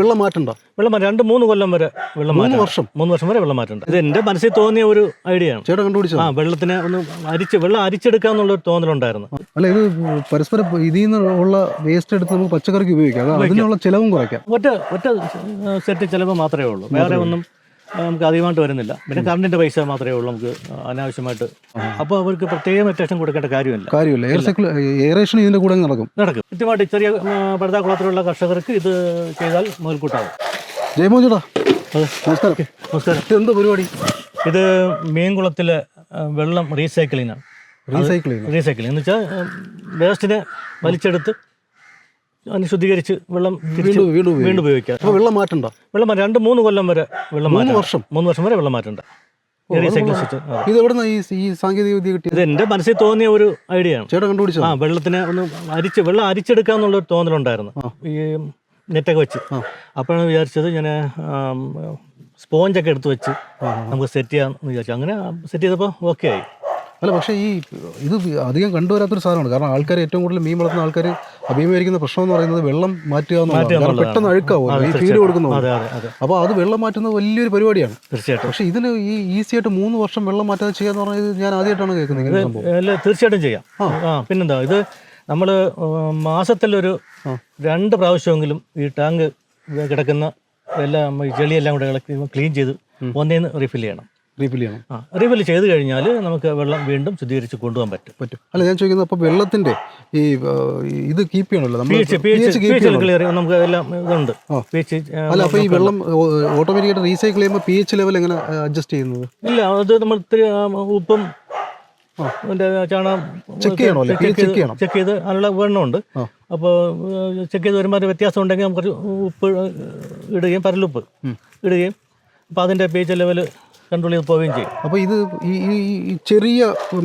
വെള്ളം മാറ്റണ്ട വെള്ളം മാറ്റം രണ്ട് മൂന്ന് കൊല്ലം വരെ വെള്ളം മൂന്ന് വർഷം. മൂന്ന് വർഷം വരെ വെള്ളം മാറ്റണ്ട ഇത് എന്റെ മനസ്സിൽ തോന്നിയ ഒരു ഐഡിയ ആണ്. ചേട്ടാ കണ്ടുപിടിച്ചോ? ആ വെള്ളത്തിനെ ഒന്ന് അരിച്ച് വെള്ളം അരിച്ചെടുക്കാന്നുള്ള ഒരു തോന്നലുണ്ടായിരുന്നു. അല്ല ഇത് പരസ്പരം ഇതിൽ നിന്നുള്ള വേസ്റ്റ് എടുത്ത് നമുക്ക് പച്ചക്കറിക്ക് ഉപയോഗിക്കാം. അതിനുള്ള ചിലവും കുറയ്ക്കാം. ഒറ്റ ഒറ്റ സെറ്റ് ചിലവ് മാത്രമേ ഉള്ളൂ. വേറെ ഒന്നും നമുക്ക് അധികമായിട്ട് വരുന്നില്ല. പിന്നെ കറണ്ടിന്റെ പൈസ മാത്രമേ ഉള്ളൂ നമുക്ക് അനാവശ്യമായിട്ട്. അപ്പോൾ അവർക്ക് പ്രത്യേകം അറ്റൻഷൻ കൊടുക്കേണ്ട കാര്യമില്ല. കാര്യമില്ല. എയറേഷൻ ഇതിന്റെ കൂടെ നടക്കും. നടക്കും. കൃത്യമായിട്ട് ചെറിയ പടുതാക്കുളത്തിലുള്ള കർഷകർക്ക് ഇത് ചെയ്താൽ മുതൽക്കൂട്ടാവും. ജയമോ അതെ. നമസ്കാരം. നമസ്കാരം. ഇത് എന്ത് പരിപാടി? ഇത് മീൻകുളത്തിലെ വെള്ളം റീസൈക്ലിംഗ് ആണ്. റീസൈക്ലിംഗ് റീസൈക്ലിംഗ് എന്ന് വെച്ചാൽ വേസ്റ്റിനെ വലിച്ചെടുത്ത് അതിന് ശുദ്ധീകരിച്ച് വെള്ളം തിരിച്ച് വീണ്ടും ഉപയോഗിക്കാം. അപ്പോൾ വെള്ളം മാറ്റണ്ട? വെള്ളം മാറ്റം. രണ്ട് മൂന്ന് കൊല്ലം വരെ വെള്ളം മൂന്ന് മാറ്റം വർഷം? മൂന്ന് വർഷം വരെ വെള്ളം മാറ്റണ്ട. ഇത് എവിടെ ഈ ഈ സാങ്കേതിക വിദ്യ കിട്ടിയത്? ഇത് എന്റെ മനസ്സിൽ തോന്നിയ ഒരു ഐഡിയ ആണ്. കണ്ടുപിടിച്ചോ? ആ വെള്ളത്തിനെ ഒന്ന് അരിച്ച് വെള്ളം അരിച്ചെടുക്കുക എന്നുള്ളൊരു തോന്നലുണ്ടായിരുന്നു. ഈ നെറ്റൊക്കെ വെച്ച്. അപ്പോഴാണ് വിചാരിച്ചത് ഞാൻ സ്പോഞ്ചൊക്കെ എടുത്ത് വെച്ച് നമുക്ക് സെറ്റ് ചെയ്യാമെന്ന് വിചാരിച്ചു. അങ്ങനെ സെറ്റ് ചെയ്തപ്പോൾ ഓക്കെ ആയി. അല്ല പക്ഷേ ഈ ഇത് അധികം കണ്ടുവരാത്തൊരു സാധനമാണ്. കാരണം ആൾക്കാർ ഏറ്റവും കൂടുതൽ മീൻ വളർത്തുന്ന ആൾക്കാർ അഭിമുഖീകരിക്കുന്ന പ്രശ്നം എന്ന് പറയുന്നത് വെള്ളം മാറ്റുക എന്നുള്ളതാണ്. പെട്ടെന്ന് അഴുക്കാവും. ഈ ഫീഡ് കൊടുക്കുന്നു കൊടുക്കുന്നത് അപ്പോൾ അത് വെള്ളം മാറ്റുന്നത് വലിയൊരു പരിപാടിയാണ്. തീർച്ചയായിട്ടും. പക്ഷേ ഇതിന് ഈ ഈസി ആയിട്ട് മൂന്ന് വർഷം വെള്ളം മാറ്റാതെ ചെയ്യാന്ന് പറഞ്ഞാൽ ഞാൻ ആദ്യമായിട്ടാണ് കേൾക്കുന്നത് അല്ല തീർച്ചയായിട്ടും ചെയ്യാം. ആ. പിന്നെന്താ ഇത് നമ്മൾ മാസത്തിലൊരു രണ്ട് പ്രാവശ്യമെങ്കിലും ഈ ടാങ്ക് കിടക്കുന്ന എല്ലാം ചെളിയെല്ലാം കൂടെ ഇളക്കി ക്ലീൻ ചെയ്ത് ഒന്നേന്ന് റീഫിൽ ചെയ്യണം. റീഫിൽ ചെയ്യണം. ആ റിഫിൽ ചെയ്ത് കഴിഞ്ഞാൽ നമുക്ക് വെള്ളം വീണ്ടും ശുദ്ധീകരിച്ച് കൊണ്ടുപോകാൻ പറ്റും. പറ്റും. അല്ല ഞാൻ ചോദിക്കുന്നത് അപ്പോൾ വെള്ളത്തിന്റെ ഈ ഇത് കീപ്പ് ചെയ്യണമല്ലോ നമ്മൾ. ക്ലിയർ നമുക്ക് എല്ലാം ഇതുണ്ട്. അല്ല അപ്പോൾ ഈ വെള്ളം ഓട്ടോമാറ്റിക്കായിട്ട് റീസൈക്കിൾ ചെയ്യുമ്പോൾ പി എച്ച് ലെവൽ എങ്ങനെ അഡ്ജസ്റ്റ് ചെയ്യുന്നത്? ഇല്ല അത് നമ്മൾ ഇത്തിരി ഉപ്പും ചാണകം ചെയ്യണോ? ചെയ്യണം. ചെക്ക് ചെയ്ത് അതിനുള്ള വെണ്ണമുണ്ട്. അപ്പോൾ ചെക്ക് ചെയ്ത് വരുമ്പോൾ വ്യത്യാസം ഉണ്ടെങ്കിൽ നമുക്ക് ഉപ്പ് ഇടുകയും പരലുപ്പ് ഇടുകയും. അപ്പോൾ അതിന്റെ പി എച്ച് ലെവൽ കൺട്രോൾ ചെയ്ത് പോവുകയും ചെയ്യും. അപ്പോൾ ഇത് ഈ ചെറിയ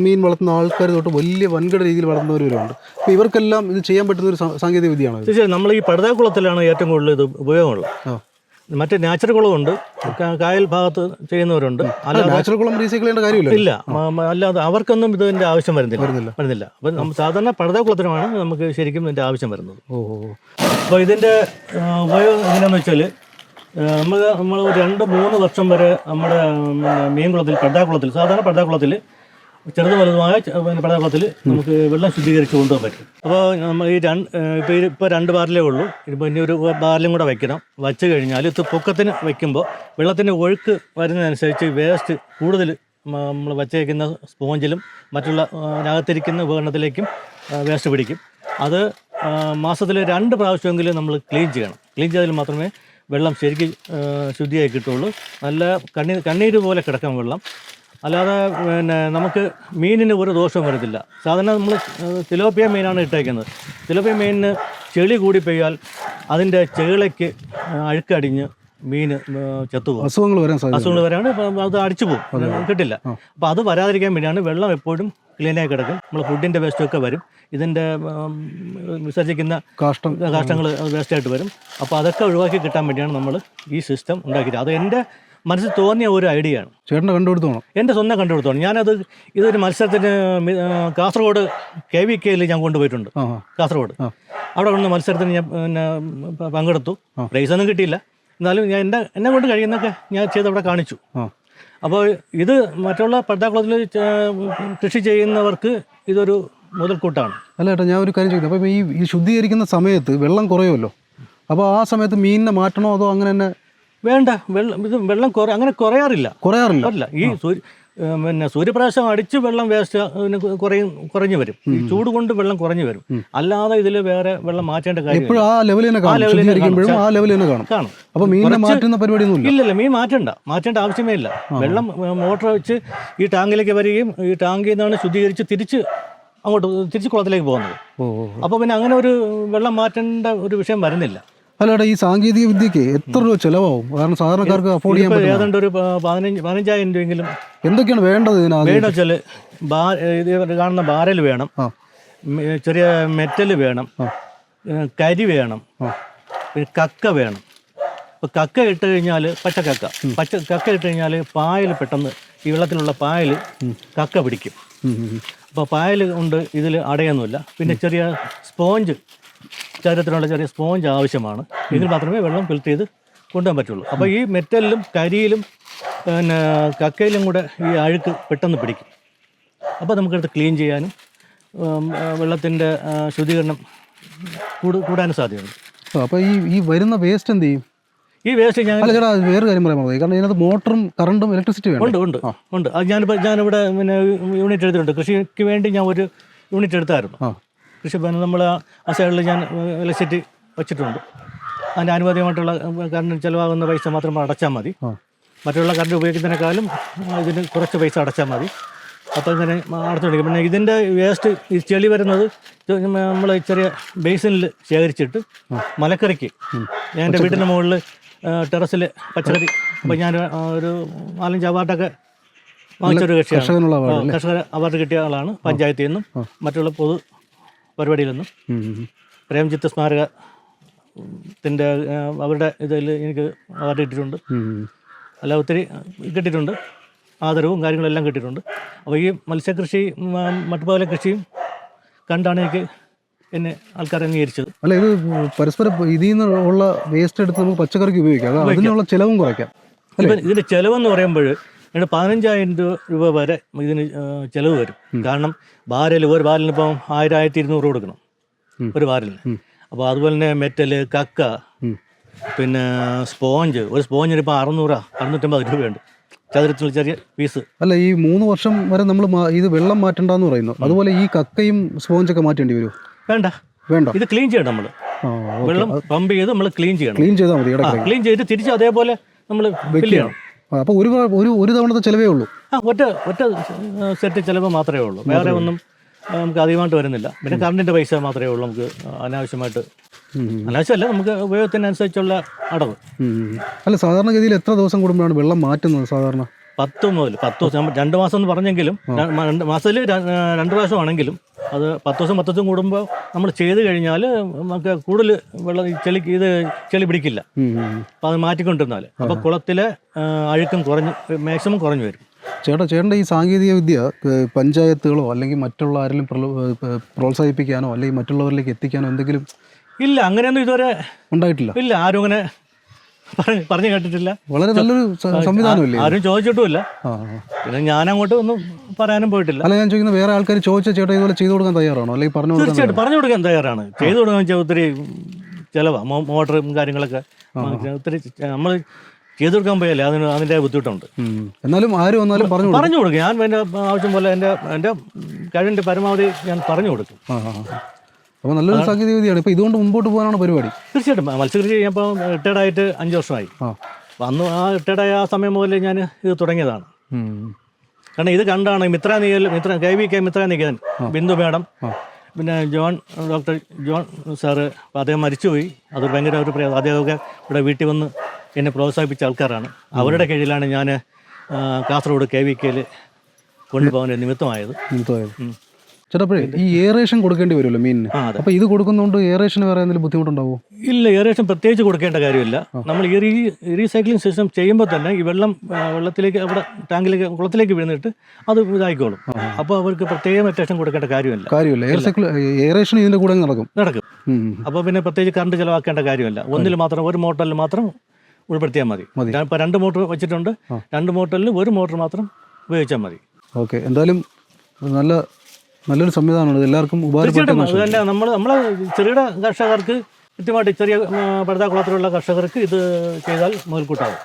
മീൻ വളർത്തുന്ന ആൾക്കാർ തൊട്ട് വലിയ വൻകിട രീതിയിൽ വളർത്തുന്നവരുണ്ട് അപ്പോൾ ഇവർക്കെല്ലാം ഇത് ചെയ്യാൻ പറ്റുന്ന ഒരു സാങ്കേതിക വിദ്യയാണ് തീർച്ചയായും നമ്മൾ ഈ പടുതാക്കുളത്തിലാണ് ഏറ്റവും കൂടുതൽ ഇത് ഉപയോഗമുള്ളത്. മറ്റേ മറ്റ് നാച്ചുറൽ കുളമുണ്ട് കായൽ ഭാഗത്ത് ചെയ്യുന്നവരുണ്ട്. നാച്ചുറൽ കുളം റീസൈക്കിൾ ചെയ്യേണ്ട കാര്യമില്ല. ഇല്ല. അല്ലാതെ അവർക്കൊന്നും ഇതിന്റെ ആവശ്യം വരുന്നില്ല. വരുന്നില്ല. അപ്പൊ സാധാരണ പടുതാക്കുളത്തിനുമാണ് നമുക്ക് ശരിക്കും ഇതിന്റെ ആവശ്യം വരുന്നത്. ഓ ഓ ഓ. അപ്പോൾ ഇതിന്റെ ഉപയോഗം എങ്ങനെയാണെന്ന് വെച്ചാൽ നമ്മൾ നമ്മൾ രണ്ട് മൂന്ന് വർഷം വരെ നമ്മുടെ മീൻകുളത്തിൽ പടുതാക്കുളത്തിൽ സാധാരണ പടുതാക്കുളത്തിൽ ചെറുത് വലുതുമായ പിന്നെ പടുതാക്കുളത്തിൽ നമുക്ക് വെള്ളം ശുദ്ധീകരിച്ച് കൊണ്ടുപോകാൻ പറ്റും. അപ്പോൾ നമ്മൾ ഈ രണ്ട് ഇപ്പോൾ ഇപ്പോൾ രണ്ട് ബാറിലേ ഉള്ളൂ. ഇപ്പോൾ ഇനി ഒരു ബാറിലും കൂടെ വയ്ക്കണം വച്ച് കഴിഞ്ഞാൽ ഇത് പൊക്കത്തിന് വയ്ക്കുമ്പോൾ വെള്ളത്തിന്റെ ഒഴുക്ക് വരുന്നതനുസരിച്ച് വേസ്റ്റ് കൂടുതൽ നമ്മൾ വച്ചേക്കുന്ന സ്പോഞ്ചിലും മറ്റുള്ള അകത്തിരിക്കുന്ന ഉപകരണത്തിലേക്കും വേസ്റ്റ് പിടിക്കും. അത് മാസത്തിൽ രണ്ട് പ്രാവശ്യമെങ്കിലും നമ്മൾ ക്ലീൻ ചെയ്യണം. ക്ലീൻ ചെയ്താൽ മാത്രമേ വെള്ളം ശരിക്കും ശുദ്ധിയായി കിട്ടുള്ളൂ നല്ല കണ്ണീർ കണ്ണീര് പോലെ കിടക്കാൻ വെള്ളം. അല്ലാതെ പിന്നെ നമുക്ക് മീനിന് ഒരു ദോഷവും വരത്തില്ല. സാധാരണ നമ്മൾ തിലോപ്പിയ മീനാണ് ഇട്ടേക്കുന്നത്. തിലോപ്പിയ മീനിന് ചെളി കൂടി പെയ്യാൽ അതിന്റെ ചെളിക്ക് അഴുക്കടിഞ്ഞ് മീൻ ചത്തുപോകും. അസുഖങ്ങൾ വരാൻ അസുഖങ്ങൾ വരാണ് അത് അടിച്ചു പോകും. കിട്ടില്ല. അപ്പോൾ അത് വരാതിരിക്കാൻ വേണ്ടിയാണ് വെള്ളം എപ്പോഴും ക്ലീനായി കിടക്കും. നമ്മൾ ഫുഡിന്റെ വേസ്റ്റൊക്കെ വരും. ഇതിന്റെ വിസർജിക്കുന്ന കാഷ്ടം. കാഷ്ടങ്ങൾ വേസ്റ്റായിട്ട് വരും. അപ്പോൾ അതൊക്കെ ഒഴിവാക്കി കിട്ടാൻ വേണ്ടിയാണ് നമ്മൾ ഈ സിസ്റ്റം ഉണ്ടാക്കിയത്. അത് എന്റെ മനസ്സിൽ തോന്നിയ ഒരു ഐഡിയ ആണ്. ചേട്ടനെ കണ്ടുപിടുത്തോണം. എന്റെ സ്വന്തം കണ്ടുപിടുത്തോണം. ഞാനത് ഇതൊരു മത്സരത്തിന് കാസർഗോഡ് കെ വി കെയിൽ ഞാൻ കൊണ്ടുപോയിട്ടുണ്ട്. കാസർഗോഡ്. അവിടെ കൊണ്ട് മത്സരത്തിന് ഞാൻ പിന്നെ പങ്കെടുത്തു. പ്രൈസൊന്നും കിട്ടിയില്ല. എന്നാലും ഞാൻ എന്റെ എന്നെ കൊണ്ട് കഴിയുന്നൊക്കെ ഞാൻ ചെയ്ത് അവിടെ കാണിച്ചു അപ്പോൾ ഇത് മറ്റുള്ള പട്ടാക്കുളത്തിൽ കൃഷി ചെയ്യുന്നവർക്ക് ഇതൊരു മുതൽക്കൂട്ടാണ്. അല്ല ഏട്ടാ ഞാൻ ഒരു കാര്യം ചോദിക്കുന്നത് അപ്പോൾ ഈ ഈ ശുദ്ധീകരിക്കുന്ന സമയത്ത് വെള്ളം കുറയുമല്ലോ? അപ്പോൾ ആ സമയത്ത് മീനിനെ മാറ്റണോ അതോ അങ്ങനെ തന്നെ വേണ്ട വെള്ളം ഇത് വെള്ളം കുറ അങ്ങനെ കുറയാറില്ല. കുറയാറില്ല. അല്ല ഈ പിന്നെ സൂര്യപ്രകാശം അടിച്ച് വെള്ളം വേസ്റ്റ് കുറയും കുറഞ്ഞു വരും. ഈ ചൂട് കൊണ്ട് വെള്ളം കുറഞ്ഞു വരും. അല്ലാതെ ഇതിൽ വേറെ വെള്ളം മാറ്റേണ്ട കാര്യം ആ ലെവലിൽ കാണും. കാണും. അപ്പോൾ മീനിനെ മാറ്റുന്ന ഇല്ലല്ല മീൻ മാറ്റണ്ട. മാറ്റേണ്ട ആവശ്യമേ ഇല്ല. വെള്ളം മോട്ടർ വെച്ച് ഈ ടാങ്കിലേക്ക് വരികയും ഈ ടാങ്കിൽ നിന്നാണ് ശുദ്ധീകരിച്ച് തിരിച്ച് അങ്ങോട്ട് തിരിച്ച് കുളത്തിലേക്ക് പോകുന്നത്. അപ്പോൾ പിന്നെ അങ്ങനെ ഒരു വെള്ളം മാറ്റേണ്ട ഒരു വിഷയം വരുന്നില്ല. അല്ല ഏട്ടാ ഈ സാങ്കേതിക വിദ്യക്ക് എത്ര രൂപ ചെലവാകും കാരണം സാധാരണക്കാർക്ക് അഫോർഡ് ചെയ്യാൻ പറ്റും ഏതാണ്ട് ഒരു പതിനഞ്ച് പതിനഞ്ചായിരം രൂപയെങ്കിലും. എന്തൊക്കെയാണ് വേണ്ടത് വേണ്ട വെച്ചാൽ ഇത് കാണുന്ന ബാരൽ വേണം. ചെറിയ മെറ്റൽ വേണം. കരി വേണം. പിന്നെ കക്ക വേണം. ഇപ്പം കക്ക ഇട്ട് കഴിഞ്ഞാൽ പച്ചക്കക്ക. പച്ച കക്ക ഇട്ട് കഴിഞ്ഞാൽ പായൽ പെട്ടെന്ന് ഈ വെള്ളത്തിലുള്ള പായൽ കക്ക പിടിക്കും. അപ്പോൾ പായൽ കൊണ്ട് ഇതിൽ അടയൊന്നുമില്ല. പിന്നെ ചെറിയ സ്പോഞ്ച് ചരിത്രത്തിനുള്ള ചെറിയ സ്പോഞ്ച് ആവശ്യമാണ്. ഇതിൽ മാത്രമേ വെള്ളം ഫിൽറ്റർ ചെയ്ത് കൊണ്ടുപോകാൻ പറ്റുള്ളൂ. അപ്പോൾ ഈ മെറ്റലിലും കരിയിലും പിന്നെ കക്കയിലും കൂടെ ഈ അഴുക്ക് പെട്ടെന്ന് പിടിക്കും. അപ്പോൾ നമുക്കടുത്ത് ക്ലീൻ ചെയ്യാനും വെള്ളത്തിന്റെ ശുദ്ധീകരണം കൂടു കൂടാനും സാധ്യതയുണ്ട്. അപ്പോൾ ഈ ഈ വരുന്ന വേസ്റ്റ് എന്ത് ചെയ്യും? ഈ വേസ്റ്റ് ഞാൻ അല്ല ചേട്ടാ വേറെ കാര്യം പറയാൻ മതി കാരണം ഇതിനകത്ത് മോട്ടറും കറണ്ടും ഇലക്ട്രിസിറ്റി വേണം ഉണ്ട് ഉണ്ട് ഉണ്ട്. അത് ഞാനിപ്പോൾ ഞാനിവിടെ പിന്നെ യൂണിറ്റ് എടുത്തിട്ടുണ്ട്. കൃഷിക്ക് വേണ്ടി ഞാൻ ഒരു യൂണിറ്റ് എടുത്തായിരുന്നു. ആ കൃഷി ഭവനം നമ്മൾ ആ സൈഡിൽ ഞാൻ ഇലക്ട്രിസിറ്റി വെച്ചിട്ടുണ്ട്. അതിന്റെ ആനുപാതികമായിട്ടുള്ള കറണ്ട് ചിലവാകുന്ന പൈസ മാത്രം അടച്ചാൽ മതി. മറ്റുള്ള കറണ്ട് ഉപയോഗിക്കുന്നതിനേക്കാളും ഇതിന് കുറച്ച് പൈസ അടച്ചാൽ മതി. അപ്പോൾ ഇങ്ങനെ അടച്ചുകൊണ്ടിരിക്കും പിന്നെ ഇതിന്റെ വേസ്റ്റ് ഈ ചെളി വരുന്നത് നമ്മൾ ചെറിയ ബേസിനിൽ ശേഖരിച്ചിട്ട് മലക്കറിക്ക് എന്റെ വീടിന്റെ മുകളിൽ ടെറസിൽ പച്ചക്കറി. അപ്പോൾ ഞാൻ ഒരു നാലഞ്ച് അവാർഡൊക്കെ വാങ്ങിച്ചൊരു കക്ഷിയാണ്. കർഷകർ കർഷക അവാർഡ് കിട്ടിയ ആളാണ് പഞ്ചായത്തിൽ നിന്നും മറ്റുള്ള പൊതു പരിപാടിയിൽ നിന്നും ഉം, ഉം. പ്രേംജിത്ത് സ്മാരക ത്തിന്റെ അവരുടെ ഇതിൽ എനിക്ക് അവാർഡ് കിട്ടിയിട്ടുണ്ട് അല്ല ഒത്തിരി കിട്ടിയിട്ടുണ്ട്. ആദരവും കാര്യങ്ങളെല്ലാം കിട്ടിയിട്ടുണ്ട്. അപ്പോൾ ഈ മത്സ്യകൃഷി മട്ടുപോലെ കൃഷിയും കണ്ടാണ് എനിക്ക് എന്നെ ആൾക്കാർ അംഗീകരിച്ചത്. അല്ല ഇത് പരസ്പരം ഇതിൽ നിന്നുള്ള വേസ്റ്റ് എടുത്ത് നമുക്ക് പച്ചക്കറിക്ക് ഉപയോഗിക്കാം. അത് അതിനുള്ള ചിലവും കുറയ്ക്കാം. ഇതിന്റെ ചിലവെന്ന് പറയുമ്പോൾ ഇതിന് പതിനഞ്ചായിരം രൂപ വരെ ഇതിന് ചിലവ് വരും. കാരണം ബാരൽ ഒരു ബാരലിന് ഇപ്പം ആയിരം ആയിരത്തി ഇരുന്നൂറ് കൊടുക്കണം. ഒരു ബാരലിന്. അപ്പോൾ അതുപോലെ തന്നെ മെറ്റൽ കക്ക പിന്നെ സ്പോഞ്ച്. ഒരു സ്പോഞ്ചിന് ഇപ്പം അറുന്നൂറാ അറുന്നൂറ്റമ്പത് രൂപയുണ്ട്. ചതുരത്തിൽ ചെറിയ പീസ് അല്ല ഈ മൂന്ന് വർഷം വരെ നമ്മൾ ഇത് വെള്ളം മാറ്റണ്ടെന്ന് പറയുന്നു. അതുപോലെ ഈ കക്കയും സ്പോഞ്ചൊക്കെ മാറ്റേണ്ടി വരുമോ വേണ്ട. വേണ്ട. ഇത് ക്ലീൻ ചെയ്യണം നമ്മൾ വെള്ളം പമ്പ് ചെയ്ത് നമ്മൾ ക്ലീൻ ചെയ്യണം. ക്ലീൻ ചെയ്താൽ മതി ക്ലീൻ ചെയ്ത് തിരിച്ച് അതേപോലെ നമ്മൾ ഫില്ല് ചെയ്യണം. അപ്പോൾ ഒരു ഒരു ഒരു തവണത്തെ ചിലവേ ഉള്ളൂ. ആ ഒറ്റ ഒറ്റ സെറ്റ് ചിലവ് മാത്രമേ ഉള്ളൂ. വേറെ ഒന്നും നമുക്ക് അധികമായിട്ട് വരുന്നില്ല. പിന്നെ കറണ്ടിന്റെ പൈസ മാത്രമേ ഉള്ളൂ നമുക്ക് അനാവശ്യമായിട്ട്. അനാവശ്യമല്ല നമുക്ക് ഉപയോഗത്തിനനുസരിച്ചുള്ള അടവ്. അല്ല സാധാരണഗതിയിൽ എത്ര ദിവസം കൂടുമ്പോഴാണ് വെള്ളം മാറ്റുന്നത് സാധാരണ? പത്ത് മുതൽ പത്ത് ദിവസം രണ്ട് മാസം എന്ന് പറഞ്ഞെങ്കിലും മാസത്തിൽ രണ്ട് പ്രാവശ്യം ആണെങ്കിലും അത് പത്ത് ദിവസം പത്ത് ദിവസം കൂടുമ്പോൾ നമ്മൾ ചെയ്ത് കഴിഞ്ഞാൽ നമുക്ക് കൂടുതൽ വെള്ളം ചെളി ഇത് ചെളി പിടിക്കില്ല. അപ്പം. അപ്പോൾ അത് മാറ്റിക്കൊണ്ടിരുന്നാൽ അപ്പോൾ കുളത്തിലെ അഴുക്കും കുറഞ്ഞ് മാക്സിമം കുറഞ്ഞു വരും. ചേട്ടാ ചേട്ടന്റെ ഈ സാങ്കേതിക വിദ്യ പഞ്ചായത്തുകളോ അല്ലെങ്കിൽ മറ്റുള്ള ആരെങ്കിലും പ്രോത്സാഹിപ്പിക്കാനോ അല്ലെങ്കിൽ മറ്റുള്ളവരിലേക്ക് എത്തിക്കാനോ എന്തെങ്കിലും ഇല്ല അങ്ങനെയൊന്നും ഇതുവരെ ഉണ്ടായിട്ടില്ല? ഇല്ല ആരും അങ്ങനെ പറഞ്ഞ് കേട്ടിട്ടില്ല. വളരെ നല്ലൊരു ആരും ചോദിച്ചിട്ടുമില്ല. പിന്നെ ഞാൻ അങ്ങോട്ട് ഒന്നും പറയാനും പോയിട്ടില്ല. അല്ല ഞാൻ ചോദിക്കുന്നത് വേറെ ആൾക്കാർ ചോദിച്ച ചേട്ടാ ഇതുപോലെ ചെയ്തു കൊടുക്കാൻ തയ്യാറാണോ? അല്ലെങ്കിൽ പറഞ്ഞു തീർച്ചയായിട്ടും പറഞ്ഞു കൊടുക്കാൻ തയ്യാറാണ്. ചെയ്തു കൊടുക്കാൻ വെച്ചാൽ ഒത്തിരി ചിലവാ. മോട്ടറും കാര്യങ്ങളൊക്കെ ഒത്തിരി നമ്മൾ ചെയ്തു കൊടുക്കാൻ പോയല്ലേ അതിന് അതിന്റെ ബുദ്ധിമുട്ടുണ്ട്. എന്നാലും ആര് വന്നാലും പറഞ്ഞു കൊടുക്കും. പറഞ്ഞു കൊടുക്കും. ഞാൻ എന്റെ ആവശ്യം പോലെ എന്റെ എന്റെ കഴിവിന്റെ പരമാവധി ഞാൻ പറഞ്ഞു കൊടുക്കും. അപ്പോൾ നല്ലൊരു സാങ്കേതിക വിദ്യയാണ് ഇപ്പോൾ ഇതുകൊണ്ട് മുമ്പോട്ട് പോകാനാണ് പരിപാടി. തീർച്ചയായിട്ടും. മത്സ്യകൃഷി ചെയ്യുമ്പോൾ റിട്ടയർഡ് ആയിട്ട് അഞ്ച് വർഷമായി. അന്ന് ആ റിട്ടയർഡ് ആയ ആ സമയം മുതൽ ഞാൻ ഇത് തുടങ്ങിയതാണ്. കാരണം ഇത് കണ്ടാണ് Mitra നികൽ Mitra K V K Mitra Niketan Bindu madam പിന്നെ ജോൺ ഡോക്ടർ ജോൺ സാറ് അദ്ദേഹം മരിച്ചുപോയി. അതൊരു ഭയങ്കര ഒരു പ്രയാസം അദ്ദേഹമൊക്കെ ഇവിടെ വീട്ടിൽ വന്ന് എന്നെ പ്രോത്സാഹിപ്പിച്ച ആൾക്കാരാണ്. അവരുടെ കീഴിലാണ് ഞാൻ കാസർഗോഡ് കെ വി കെയിൽ കൊണ്ടുപോകാൻ നിമിത്തമായത്. നിമിത്തമായത്. മനസ്സിലായത് ചേട്ടാ അപ്പോഴേ ഈ എയറേഷൻ കൊടുക്കേണ്ടി വരുമല്ലോ മീനിന്. അപ്പൊ ഇത് കൊടുക്കുന്നതുകൊണ്ട് എയറേഷന് വേറെ എന്തെങ്കിലും ബുദ്ധിമുട്ടുണ്ടാവോ? ഇല്ല എയറേഷൻ പ്രത്യേകിച്ച് കൊടുക്കേണ്ട കാര്യമില്ല. നമ്മൾ ഈ റീ റീസൈക്ലിംഗ് സിസ്റ്റം ചെയ്യുമ്പോൾ തന്നെ ഈ വെള്ളം വെള്ളത്തിലേക്ക് അവിടെ ടാങ്കിലേക്ക് കുളത്തിലേക്ക് വീണിട്ട് അത് ഇതായിക്കോളും. അപ്പോൾ അവർക്ക് പ്രത്യേകം അറ്റേഷൻ കൊടുക്കേണ്ട കാര്യമില്ല. കാര്യമില്ല. എയർ സൈക്കിൾ എയറേഷൻ ഇതിന്റെ കൂടെ നടക്കും. നടക്കും. അപ്പൊ അപ്പോൾ പിന്നെ പ്രത്യേകിച്ച് കറണ്ട് ചിലവാക്കേണ്ട കാര്യമില്ല. ഒന്നിൽ മാത്രം ഒരു മോട്ടറിൽ മാത്രം ഉൾപ്പെടുത്തിയാൽ മതി. ഇപ്പോൾ രണ്ട് മോട്ടർ വെച്ചിട്ടുണ്ട്. രണ്ട് മോട്ടറിൽ ഒരു മോട്ടർ മാത്രം ഉപയോഗിച്ചാൽ മതി. ഓക്കെ. എന്തായാലും നല്ല നല്ലൊരു സംവിധാനമാണ്. എല്ലാവർക്കും ഉപകാരപ്പെട്ട തീർച്ചയായിട്ടും അത് തന്നെ നമ്മൾ നമ്മളെ ചെറുകിട കർഷകർക്ക് കൃത്യമായിട്ട് ചെറിയ പടുതാക്കുളത്തിലുള്ള കർഷകർക്ക് ഇത് ചെയ്താൽ മുതൽക്കൂട്ടാവും.